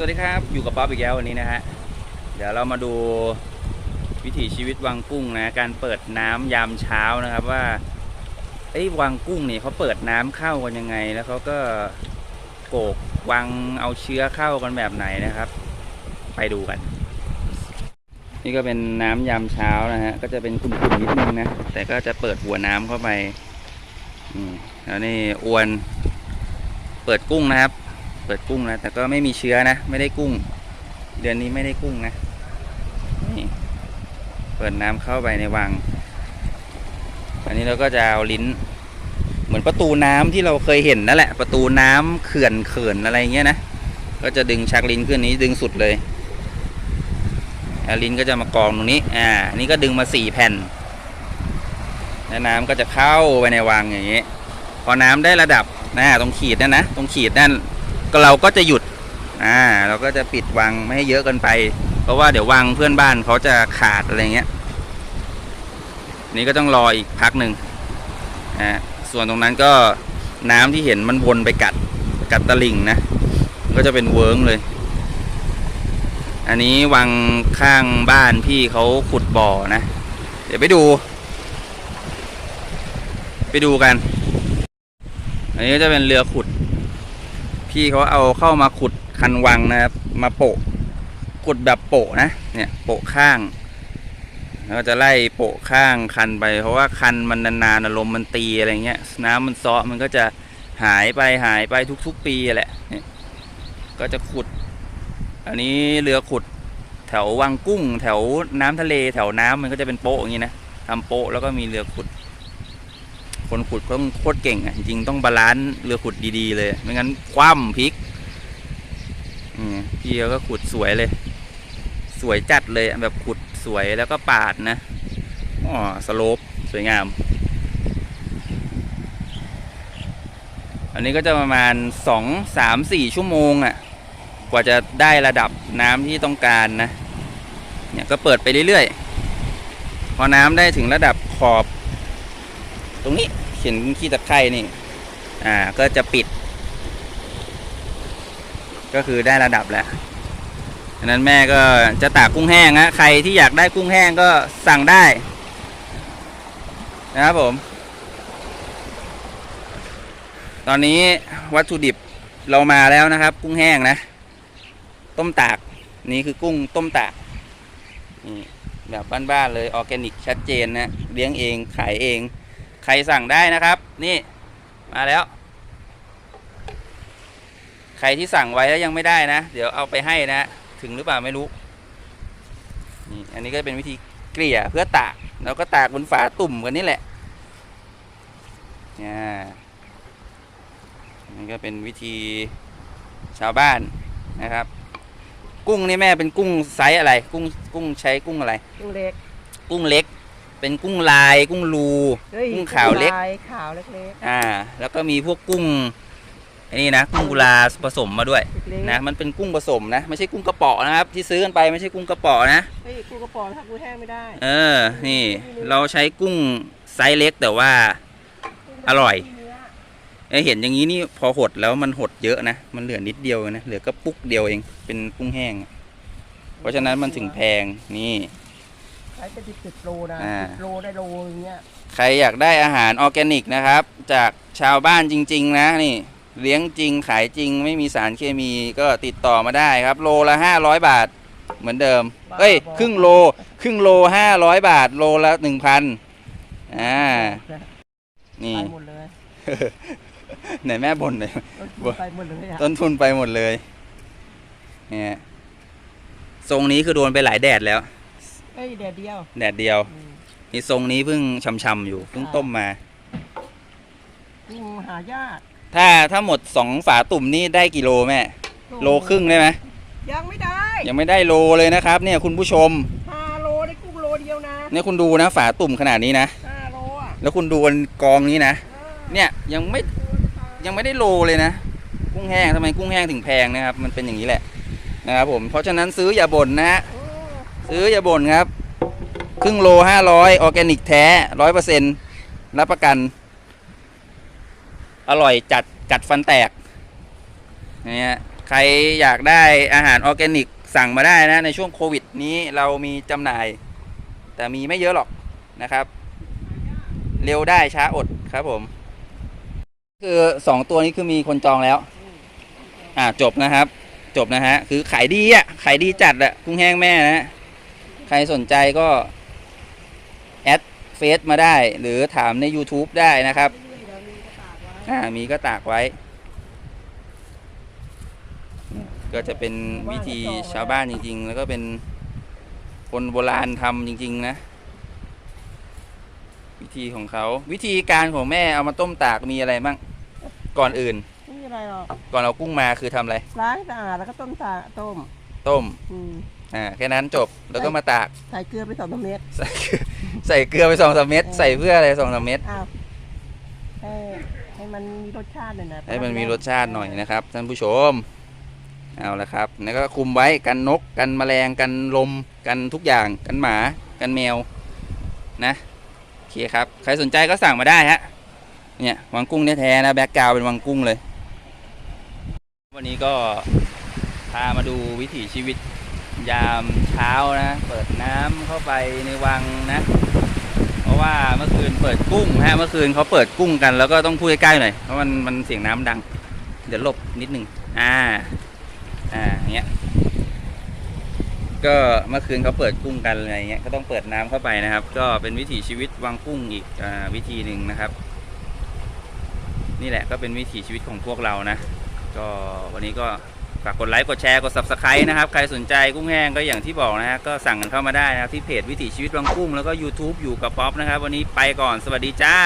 สวัสดีครับ อยู่กับป๊อปอีกแล้ววันนี้นะฮะ เดี๋ยวเรามาดูวิถีชีวิตวังกุ้งนะ การเปิดน้ำยามเช้านะครับว่าไอ้วังกุ้งนี่เขาเปิดน้ำเข้ากันยังไง แล้วเขาก็โกกวังเอาเชื้อเข้ากันแบบไหนนะครับ ไปดูกัน นี่ก็เป็นน้ำยามเช้านะฮะก็จะเป็นขุ่นๆนิดนึงนะแต่ก็จะเปิดหัวน้ำเข้าไปอืมแล้วนี่อวนเปิดกุ้งนะครับ เปิดกุ้งนะ แต่ก็ไม่มีเชื้อนะ ไม่ได้กุ้ง เดือนนี้ไม่ได้กุ้งนะ นี่ เปิดน้ำเข้าไปในวัง อันนี้เราก็จะเอาลิ้น เหมือนประตูน้ำที่เราเคยเห็นนั่นแหละ ประตูน้ำเขื่อนเขื่อนอะไรเงี้ยนะ ก็จะดึงชักลิ้นขึ้นนี้ดึงสุดเลยลิ้นก็จะมากองตรงนี้ อ่า นี่ก็ดึงมาสี่แผ่นแล้วน้ำก็จะเข้าไปในวังอย่างนี้ พอน้ำได้ระดับนะตรงขีดนั่นนะ ตรงขีดนั่น เราก็จะหยุดอ่าเราก็จะปิดวังไม่ให้เยอะเกินไป เพราะว่าเดี๋ยววังเพื่อนบ้านเขาจะขาดอะไรเงี้ย นี่ก็ต้องรออีกพักหนึ่งอ่าส่วนตรงนั้นก็น้ำที่เห็นมันวนไปกัดกัดตะลิ่งนะ ก็จะเป็นเวิร์งเลย อันนี้วังข้างบ้านพี่เขาขุดบ่อนะ เดี๋ยวไปดู ไปดูกัน อันนี้ก็จะเป็นเรือขุด พี่เขาเอาเข้ามาขุดคันวังนะครับ มาโปะขุดแบบโปะนะ เนี่ยโปะข้างแล้วก็จะไล่โปะข้างคันไป เพราะว่าคันมันนานๆอารมมันตีอะไรเงี้ย น้ำมันซาะมันก็จะหายไปหายไปทุก ๆ ปีแหละเนี่ยก็จะขุด อันนี้เรือขุดแถววังกุ้ง แถวน้ำทะเล แถวน้ำมันก็จะเป็นโป๊ะอย่างนี้นะทำโป๊ะแล้วก็มีเรือขุด คนขุดต้องโคตรเก่งอะจริงต้องบาลานซ์เรือขุดดีๆ เลย ไม่งั้นคว่ำพลิกอืมพี่เขาก็ขุดสวยเลย สวยจัดเลยแบบขุดสวยแล้วก็ปาดนะอ๋อสโลปสวยงาม อันนี้ก็จะประมาณสองสามสี่ชั่วโมงอะ กว่าจะได้ระดับน้ำที่ต้องการนะ เนี่ยก็เปิดไปเรื่อยๆ พอน้ำได้ถึงระดับขอบ ตรงนี้ เขียนขี้ตะไคร่นี่ อ่า ก็จะปิด ก็คือได้ระดับแล้วดังนั้นแม่ก็จะตากกุ้งแห้งนะใครที่อยากได้กุ้งแห้งก็สั่งได้ นะครับผม ตอนนี้วัตถุดิบเรามาแล้วนะครับ กุ้งแห้งนะ ต้มตากนี่คือกุ้งต้มตากแบบบ้านๆเลยออร์แกนิกชัดเจนนะเลี้ยงเองขายเอง ครสั่งได้นะครับ นี่มาแล้ว ใครที่สั่งไว้แล้วยังไม่ได้นะ เดี๋ยวเอาไปให้นะ ถึงหรือเปล่าไม่รู้นี่อันนี้ก็เป็นวิธีเกลี่ยเพื่อตากแล้วก็ตากบนฝาตุ่มกันนี่แหละเนี่ยนี่ก็เป็นวิธีชาวบ้านนะครับ กุ้งนี่แม่เป็นกุ้งไซส์อะไร กุ้งกุ้งใช้กุ้งอะไร กุ้งเล็ก กุ้งเล็ก เป็นกุ้งลาย กุ้งรูเฮ้ยกุ้งขาวเล็กยขาวเล็ก อ่า แล้วก็มีพวกกุ้งไอันนี้นะกุ้งกุลาผสมมาด้วยๆเล็กๆ นะ มันเป็นกุ้งผสมนะไม่ใช่กุ้งกระเป๋อนะครับ ที่ซื้อกันไปไม่ใช่กุ้งกระเป๋อนะเฮ้ยกุ้งกระป๋องถ้ากุ้งแห้งไม่ได้เออ นี่เราใช้กุ้งไซส์เล็กแต่ว่า อร่อย เอ้ยเห็นอย่างนี้นี่พอหดแล้วมันหดเยอะนะ มันเหลือนิดเดียวนะ เหลือก็ปุกเดียวเอง เป็นกุ้งแห้งเพราะฉะนั้นมันถึงแพง นี่ ใช้เป็นสิบสิบโลนะอ่า สิบโลได้โลอย่างเงี้ยใครอยากได้อาหารออร์แกนิกนะครับ จากชาวบ้านจริง ๆ นะนี่ เลี้ยงจริงขายจริง ไม่มีสารเคมีก็ติดต่อมาได้ครับ โลละห้าร้อยบาท เหมือนเดิม เอ้ย ครึ่งโล ครึ่งโลห้าร้อยบาท โลละหนึ่งพันอ่านี่ ไปหมดเลย ไหนแม่บ่นเลยต้นทุนไปหมดเลยอะต้นทุนไปหมดเลยเนี่ยทรงนี้คือโดนไปหลายแดดแล้ว เฮ้ยเดียวเดียว แดดเดียว อืมนี่ทรงนี้เพิ่งช่ำๆอยู่เพิ่งต้มมา กุ้งหายากถ้าถ้าหมดสองฝาตุ่มนี่ได้กี่โลแม่โลครึ่งได้ไหมยังไม่ได้ยังไม่ได้โลเลยนะครับ เนี่ยคุณผู้ชมห้าโลได้กุ้งโลเดียวนะเนี่ยคุณดูนะ ฝาตุ่มขนาดนี้นะห้าโลอะแล้วคุณดูบนกองนี้นะเออเนี่ยยังไม่ยังไม่ได้โลเลยนะ กุ้งแห้งทำไมกุ้งแห้งถึงแพงนะครับ มันเป็นอย่างนี้แหละนะครับผมเพราะฉะนั้นซื้ออย่าบ่นนะฮะ เออ ซื้ออย่าบ่นครับ ครึ่งโลห้าร้อยออร์แกนิกแท้ร้อยเปอร์เซ็นต์รับประกัน อร่อยจัดกัดฟันแตกเนี่ยใครอยากได้อาหารออร์แกนิกสั่งมาได้นะ ในช่วงโควิดนี้เรามีจำหน่าย แต่มีไม่เยอะหรอกนะครับ เร็วได้ช้าอดครับผม คือสองตัวนี้คือมีคนจองแล้ว อ่าจบนะครับ จบนะฮะ คือขายดีอะ ขายดีจัดอะกุ้งแห้งแม่นะ ใครสนใจก็ แอดเฟซมาได้ หรือถามใน YouTube ได้นะครับอ่ามีก็ตากไว้ ก็จะเป็นวิธีชาวบ้านจริง ๆ แล้วก็เป็นคนโบราณทำจริง ๆ นะ วิธีของเขาวิธีการของแม่เอามาต้มตากมีอะไรบ้างก่อนอื่น ไม่มีอะไรหรอกก่อนเอากุ้งมาคือทำอะไรล้างให้สะอาดแล้วก็ต้มตาต้มต้ม อืม อ่าแค่นั้นจบแล้วก็มาตากใส่เกลือไปสองสามเม็ดใส่เกลือใส่เกลือไปสองสามเม็ดใส่เพื่ออะไรสองสามเม็ดอ้าวให้ให้มันมีรสชาติหน่อยนะให้มันมีรสชาติหน่อยนะครับท่านผู้ชมเอาละครับแล้วก็คุมไว้กันนกกันแมลงกันลมกันทุกอย่างกันหมากันแมวนะโอเคครับใครสนใจก็สั่งมาได้ฮะเนี่ยวังกุ้งแท้ๆนะแบ็กกราวเป็นวังกุ้งเลย วันนี้ก็พามาดูวิถีชีวิต ยามเช้านะ เปิดน้ำเข้าไปในวังนะ เพราะว่าเมื่อคืนเปิดกุ้งฮะเมื่อคืนเขาเปิดกุ้งกัน แล้วก็ต้องพูดใกล้ๆหน่อยเพราะมันมันเสียงน้ำดัง เดี๋ยวหลบนิดนึงอ่าอ่าอย่างเงี้ยก็เมื่อคืนเขาเปิดกุ้งกันอะไรเงี้ยก็ต้องเปิดน้ำเข้าไปนะครับ ก็เป็นวิถีชีวิตวังกุ้งอีกอวิธีหนึ่งนะครับ นี่แหละก็เป็นวิถีชีวิตของพวกเรานะ ก็วันนี้ก็ ฝากกดไลค์กดแชร์กด subscribe นะครับ ใครสนใจกุ้งแห้งก็อย่างที่บอกนะฮะก็สั่งกันเข้ามาได้นะครับที่เพจวิถีชีวิตวังกุ้งแล้วก็ YouTube อยู่กับป๊อปนะครับ วันนี้ไปก่อนสวัสดีจ้า